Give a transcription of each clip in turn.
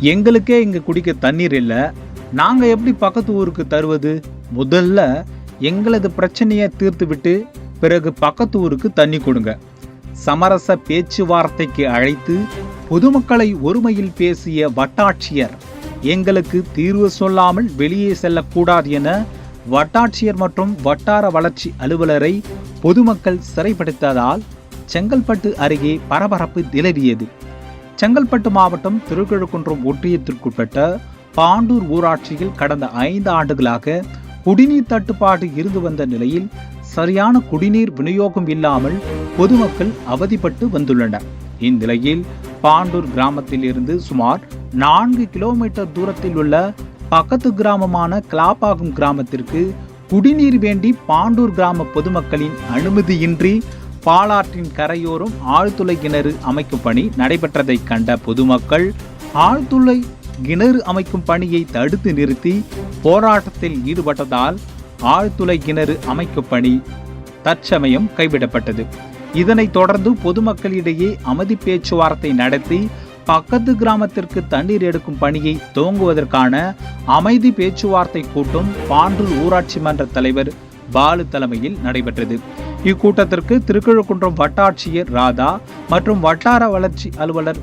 எங்களுக்கே இங்க குடிக்க தண்ணீர் இல்லை. நாங்க எப்படி பக்கத்து ஊருக்கு தருவது? முதல்ல எங்களது பிரச்சனையை தீர்த்துவிட்டு பிறகு பக்கத்து ஊருக்கு தண்ணி கொடுங்க. சமரச பேச்சுவார்த்தைக்கு அழைத்து பொதுமக்களை ஒருமையில் பேசிய வட்டாட்சியர் எங்களுக்கு தீர்வு சொல்லாமல் வெளியே செல்லக்கூடாது என வட்டாட்சியர் மற்றும் வட்டார வளர்ச்சி அலுவலரை பொதுமக்கள் சிறைப்படுத்ததால் செங்கல்பட்டு அருகே பரபரப்பு நிலவியது. செங்கல்பட்டு மாவட்டம் திருக்கழுக்குன்றம் ஒற்றியத்திற்குட்பட்ட பாண்டூர் ஊராட்சியில் கடந்த ஐந்து ஆண்டுகளாக குடிநீர் தட்டுப்பாடு இருந்து வந்த நிலையில் சரியான குடிநீர் விநியோகம் இல்லாமல் பொதுமக்கள் அவதிப்பட்டு வந்துள்ளனர். இந்நிலையில் பாண்டூர் கிராமத்தில் இருந்து சுமார் நான்கு கிலோமீட்டர் தூரத்தில் உள்ள பக்கத்து கிராமமான கிளாப்பாகும் கிராமத்திற்கு குடிநீர் வேண்டி பாண்டூர் கிராம பொதுமக்களின் அனுமதியின்றி பாலாற்றின் கரையோரம் ஆழ்துளை கிணறு அமைக்கும் பணி நடைபெற்றதை கண்ட பொதுமக்கள் ஆழ்துளை கிணறு அமைக்கும் பணியை தடுத்து நிறுத்தி போராட்டத்தில் ஈடுபட்டதால் ஆழ்துளை கிணறு அமைக்கும் பணி தற்சமயம் கைவிடப்பட்டது. இதனைத் தொடர்ந்து பொதுமக்களிடையே அமைதி பேச்சுவார்த்தை நடத்தி பக்கத்து கிராமத்திற்கு தண்ணீர் எடுக்கும் பணியை துவங்குவதற்கான அமைதி பேச்சுவார்த்தை கூட்டம் பாண்டூர் ஊராட்சி மன்ற தலைவர் பாலு தலைமையில் நடைபெற்றது. இக்கூட்டத்திற்கு திருக்கழுக்குன்றம் வட்டாட்சியர் ராதா மற்றும் வட்டார வளர்ச்சி அலுவலர்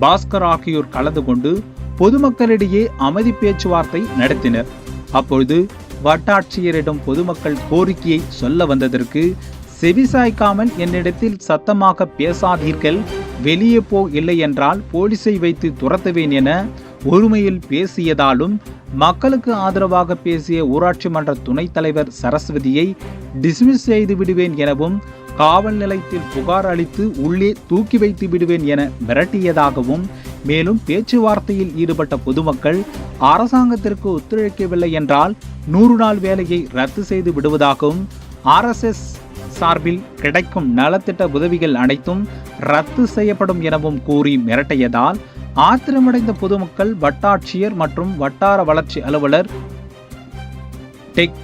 பாஸ்கர் ஆகியோர் கலந்து கொண்டு பொதுமக்களிடையே அமைதி பேச்சுவார்த்தை நடத்தினர். அப்பொழுது வட்டாட்சியரிடம் பொதுமக்கள் கோரிக்கையை சொல்ல வந்ததற்கு செவிசாய்க்காமல் என்னிடத்தில் சத்தமாக பேசாதீர்கள் வெளியே போ இல்லை என்றால் போலீஸை வைத்து துரத்துவேன் என ஒருமையில் பேசியதாலும் மக்களுக்கு ஆதரவாக பேசிய ஊராட்சி மன்ற துணைத் தலைவர் சரஸ்வதியை டிஸ்மிஸ் செய்து விடுவேன் எனவும் காவல் நிலையத்தில் புகார் அளித்து உள்ளே தூக்கி வைத்து விடுவேன் என மிரட்டியதாகவும் மேலும் பேச்சுவார்த்தையில் ஈடுபட்ட பொதுமக்கள் அரசாங்கத்திற்கு ஒத்துழைக்கவில்லை என்றால் நூறு நாள் வேலையை ரத்து செய்து விடுவதாகவும் ஆர்எஸ்எஸ் சார்பில் கிடைக்கும் நலத்திட்ட உதவிகள் அனைத்தும் ரத்து செய்யப்படும் எனவும் கூறி மிரட்டியதால் ஆத்திரமடைந்த பொதுமக்கள் வட்டாட்சியர் மற்றும் வட்டார வளர்ச்சி அலுவலர் டெக்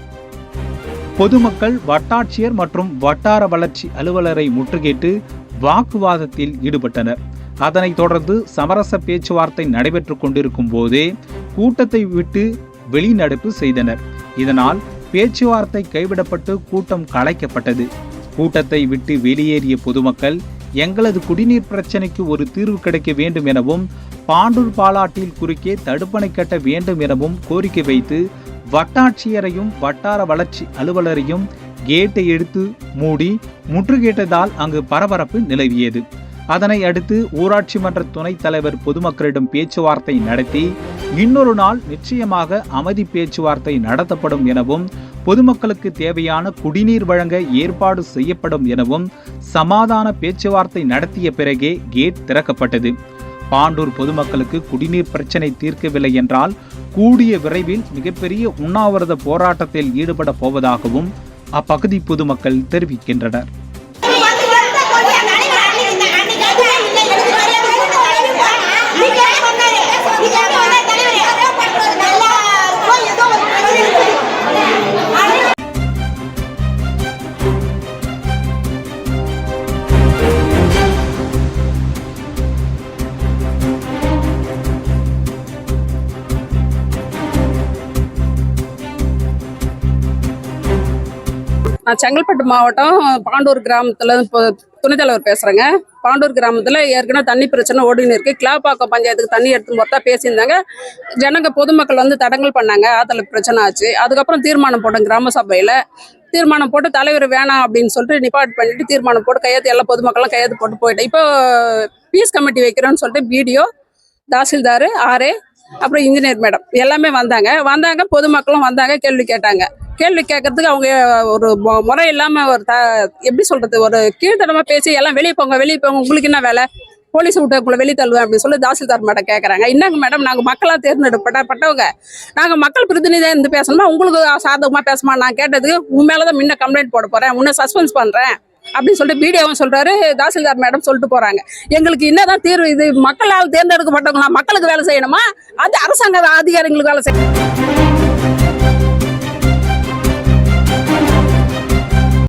பொதுமக்கள் வட்டாட்சியர் மற்றும் வட்டார வளர்ச்சி அலுவலரை முற்றுகையிட்டு வாக்குவாதத்தில் ஈடுபட்டனர். அதனைத் தொடர்ந்து சமரச பேச்சுவார்த்தை நடைபெற்றுக் கொண்டிருக்கும் போதே கூட்டத்தை விட்டு வெளிநடப்பு செய்தனர். இதனால் பேச்சுவார்த்தை கைவிடப்பட்டு கூட்டம் கலைக்கப்பட்டது. கூட்டத்தை விட்டு வெளியேறிய பொதுமக்கள் எங்களது குடிநீர் பிரச்சினைக்கு ஒரு தீர்வு கிடைக்க வேண்டும் எனவும் பாண்டூர் பாலாட்டில் குறுக்கே தடுப்பணை கட்ட வேண்டும் எனவும் கோரிக்கை வைத்து வட்டாட்சியரையும் வட்டார வளர்ச்சி அலுவலரையும் கேட்டை எடுத்து மூடி முற்றுகையிட்டதால் அங்கு பரபரப்பு நிலவியது. அதனை அடுத்து ஊராட்சி மன்ற துணைத் தலைவர் பொதுமக்களிடம் பேச்சுவார்த்தை நடத்தி இன்னொரு நாள் நிச்சயமாக அமைதி பேச்சுவார்த்தை நடத்தப்படும் எனவும் பொதுமக்களுக்கு தேவையான குடிநீர் வழங்க ஏற்பாடு செய்யப்படும் எனவும் சமாதான பேச்சுவார்த்தை நடத்திய பிறகே கேட் திறக்கப்பட்டது. பாண்டூர் பொதுமக்களுக்கு குடிநீர் பிரச்சனை தீர்க்கவில்லை என்றால் கூடிய விரைவில் மிகப்பெரிய உண்ணாவிரத போராட்டத்தில் ஈடுபட போவதாகவும் அப்பகுதி பொதுமக்கள் தெரிவிக்கின்றனர். நான் செங்கல்பட்டு மாவட்டம் பாண்டூர் கிராமத்தில் இப்போ துணைத்தலைவர் பேசுகிறேங்க பாண்டூர் கிராமத்தில் ஏற்கனவே தண்ணி பிரச்சனை ஓடின்னு இருக்குது கிளாப்பாக்கம் பஞ்சாயத்துக்கு தண்ணி எடுத்து மொத்தம் பேசியிருந்தாங்க. ஜனங்க பொதுமக்கள் வந்து தடங்கல் பண்ணாங்க. ஆற்றுல பிரச்சனை ஆச்சு. அதுக்கப்புறம் தீர்மானம் போட்டோம் கிராம சபையில். தீர்மானம் போட்டு தலைவர் வேணாம் அப்படின்னு சொல்லிட்டு நிப்பாட் பண்ணிட்டு தீர்மானம் போட்டு கையெழுத்து எல்லா பொதுமக்களும் கையெழுத்து போட்டு போயிட்டேன். இப்போ பீஸ் கமிட்டி வைக்கிறோன்னு சொல்லிட்டு பிடிஓ தாசில்தார் ஆர்ஏ அப்புறம் இன்ஜினியர் மேடம் எல்லாமே வந்தாங்க. வந்தாங்க பொதுமக்களும் வந்தாங்க கேள்வி கேட்டாங்க. கேள்வி கேட்கறதுக்கு அவங்க ஒரு முறை இல்லாம ஒரு த எப்படி சொல்றது ஒரு கீழ்த்தனமா பேசி எல்லாம் வெளியே போங்க வெளியே போங்க உங்களுக்கு என்ன வேலை? போலீஸ் விட்டு உங்களை வெளியே தள்ளுவேன் அப்படின்னு சொல்லி தாசில்தார் மேடம் கேட்குறாங்க. என்னங்க மேடம் நாங்கள் மக்களாக தேர்ந்தெடுப்பட்ட பட்டவங்க. நாங்கள் மக்கள் பிரதிநிதியாக இருந்து பேசணுமா? உங்களுக்கு சாதகமாக பேசுமா நான் கேட்டதுக்கு உன் மேலே தான் முன்ன கம்ப்ளைண்ட் போட போகிறேன் உன்னை சஸ்பென்ஸ் பண்ணுறேன் அப்படின்னு சொல்லிட்டு பிடிஓவும் சொல்றாரு. தாசில்தார் மேடம் சொல்லிட்டு போறாங்க. எங்களுக்கு என்னதான் தீர்வு இது? மக்களால் தேர்ந்தெடுக்கப்பட்டவங்களா மக்களுக்கு வேலை செய்யணுமா? அது அரசாங்க அதிகாரிகளுக்கு வேலை செய்யணும்